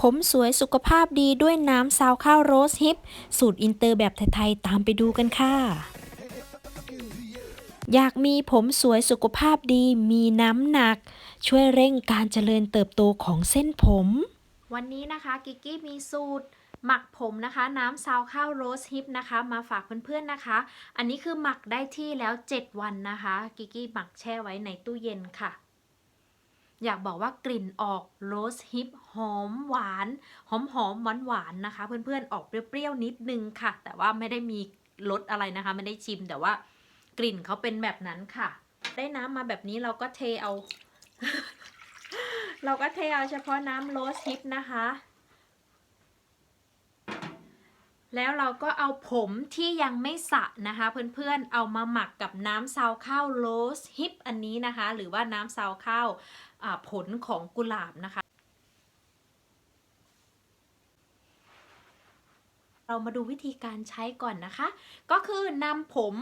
ผมสวยสุขภาพดีด้วยน้ำซาวข้าวโรสฮิป สูตรอินเตอร์แบบไทยๆ ตามไปดูกันค่ะ อยากมีผมสวยสุขภาพดีมีน้ำหนัก ช่วยเร่งการเจริญเติบโตของเส้นผม วันนี้นะคะ กิกกี้มีสูตรหมักผมนะคะ น้ำซาวข้าวโรสฮิปนะคะ มาฝากเพื่อนๆนะคะ อันนี้คือหมักได้ที่แล้ว 7 วันนะคะ กิกกี้หมักแช่ไว้ในตู้เย็นค่ะ อยากบอกว่ากลิ่นออกโรสฮิปหอมหวาน หอมหอมหวานหวานนะคะ เพื่อนๆออกเปรี้ยวๆนิดนึงค่ะ แต่ว่าไม่ได้มีรสอะไรนะคะ ไม่ได้ชิมแต่ว่ากลิ่นเขาเป็นแบบนั้นค่ะ ได้น้ำมาแบบนี้เราก็เทเอา เราก็เทเอาเฉพาะน้ำโรสฮิปนะคะ แล้วเราก็เอาผมที่ยังไม่สระนะคะ เพื่อนๆเอามาหมักกับน้ำซาวข้าวโรสฮิปอันนี้นะคะ หรือว่าน้ำซาวข้าวผลของกุหลาบนะคะ เรามาดูวิธีการใช้ก่อนนะคะ ก็คือนำผม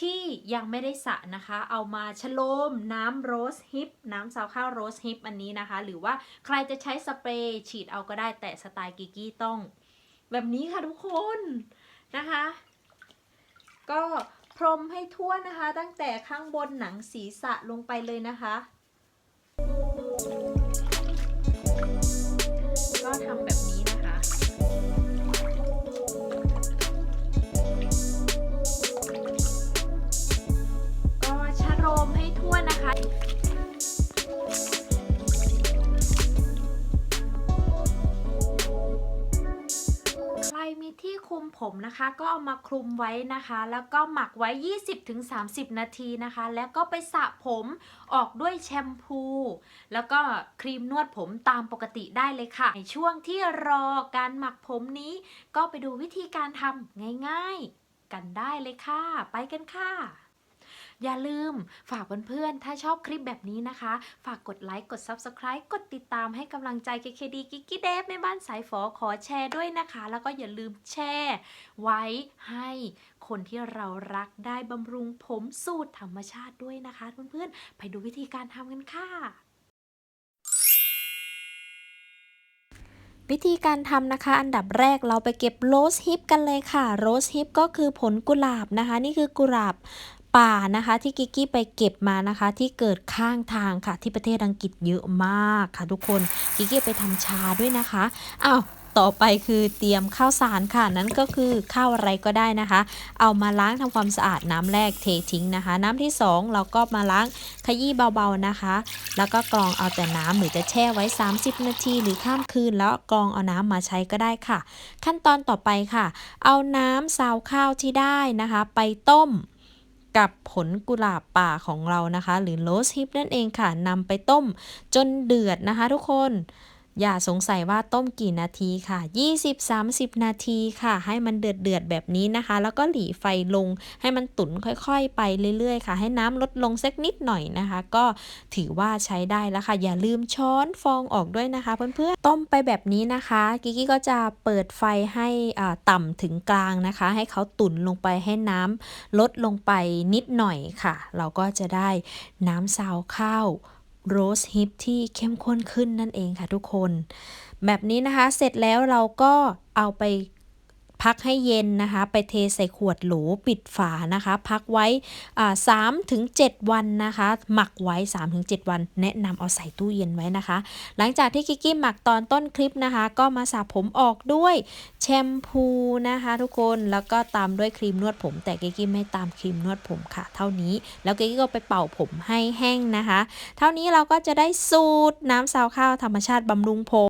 ที่ยังไม่ได้สระนะคะ เอามาชโลมน้ำโรสฮิปน้ำซาวข้าวโรสฮิปอันนี้นะคะ หรือว่าใครจะใช้สเปรย์ฉีดเอาก็ได้แต่สไตล์กิกกี้ต้อง แบบนี้ค่ะทุกคนนะคะ ก็พรมให้ทั่วนะคะ ตั้งแต่ข้างบนหนังศีรษะลงไปเลยนะคะ ที่คลุมผมนะคะ ก็เอามาคลุมไว้นะคะ แล้วก็หมักไว้ 20-30 นาทีนะคะ แล้วก็ไปสระผมออกด้วยแชมพู แล้วก็ครีมนวดผมตามปกติได้เลยค่ะ ในช่วงที่รอการหมักผมนี้ ก็ไปดูวิธีการทำง่าย ๆ กันได้เลยค่ะ ไปกันค่ะ อย่าลืมฝากเพื่อนๆ ถ้าชอบคลิปแบบนี้นะคะ ฝากกดไลค์ กด Subscribe กดติดตามให้กำลังใจ KKD กิกกี้เดฟในบ้านสายฝอขอแชร์ด้วยนะคะ แล้วก็อย่าลืมแชร์ไว้ให้คนที่เรารักได้บำรุงผมสูตรธรรมชาติด้วยนะคะเพื่อนๆ ไปดูวิธีการทำกันค่ะวิธีการทำนะคะ อันดับแรกเราไปเก็บโรสฮิปกันเลยค่ะ โรสฮิปก็คือผลกุหลาบนะคะ นี่คือกุหลาบ ป่านะคะที่กิกกี้ไปเก็บมานะคะที่เกิดข้างทางค่ะ ที่ประเทศอังกฤษเยอะมากค่ะ ทุกคนกิกกี้ไปทำชาด้วยนะคะอ้าวต่อไปคือเตรียมข้าวสารค่ะนั้นก็คือข้าวอะไรก็ได้นะคะ เอามาล้างทำความสะอาดน้ำแรกเททิ้งนะคะ น้ำที่สองเราก็มาล้างขยี้เบาๆนะคะ แล้วก็กรองเอาแต่น้ำหรือจะแช่ไว้ 30 นาทีหรือข้ามคืน แล้วกรองเอาน้ำมาใช้ก็ได้ค่ะ ขั้นตอนต่อไปค่ะ เอาน้ำซาวข้าวที่ได้นะคะ ไปต้ม กับผลกุหลาบป่าของเรานะคะ หรือโรสฮิปนั่นเองค่ะนำไปต้มจนเดือดนะคะทุกคน อย่าสงสัยว่าต้มกี่นาทีค่ะ 20-30 นาทีค่ะ ให้มันเดือดเดือดแบบนี้นะคะ แล้วก็หลีไฟลง ให้มันตุ๋นค่อยๆ ไปเรื่อยๆ ค่ะ ให้น้ำลดลงสักนิดหน่อยนะคะ ก็ถือว่าใช้ได้แล้วค่ะ อย่าลืมช้อนฟองออกด้วยนะคะเพื่อนๆ ต้มไปแบบนี้นะคะ กิกกี้ก็จะเปิดไฟให้ต่ำถึงกลางนะคะ ให้เขาตุ๋นลงไปให้น้ำลดลงไปนิดหน่อยค่ะ เราก็จะได้น้ำซาวข้าว โรสฮิปที่เข้มข้นขึ้นนั่นเองค่ะทุกคน แบบนี้นะคะ เสร็จแล้วเราก็เอาไป พักให้เย็นนะคะ ไปเทใส่ขวดโหลปิดฝานะคะ พักไว้สามถึงเจ็ดวันนะคะ หมักไว้ 3-7 วัน แนะนำเอาใส่ตู้เย็นไว้นะคะ หลังจากที่กิกกี้หมักตอนต้นคลิปนะคะ ก็มาสระผมออกด้วยแชมพูนะคะ ทุกคนแล้วก็ตามด้วยครีมนวดผม แต่กิกกี้ไม่ตามครีมนวดผมค่ะ เท่านี้แล้วกิกกี้ก็ไปเป่าผมให้แห้งนะคะ เท่านี้เราก็จะได้สูตรน้ำซาวข้าวธรรมชาติบำรุงผม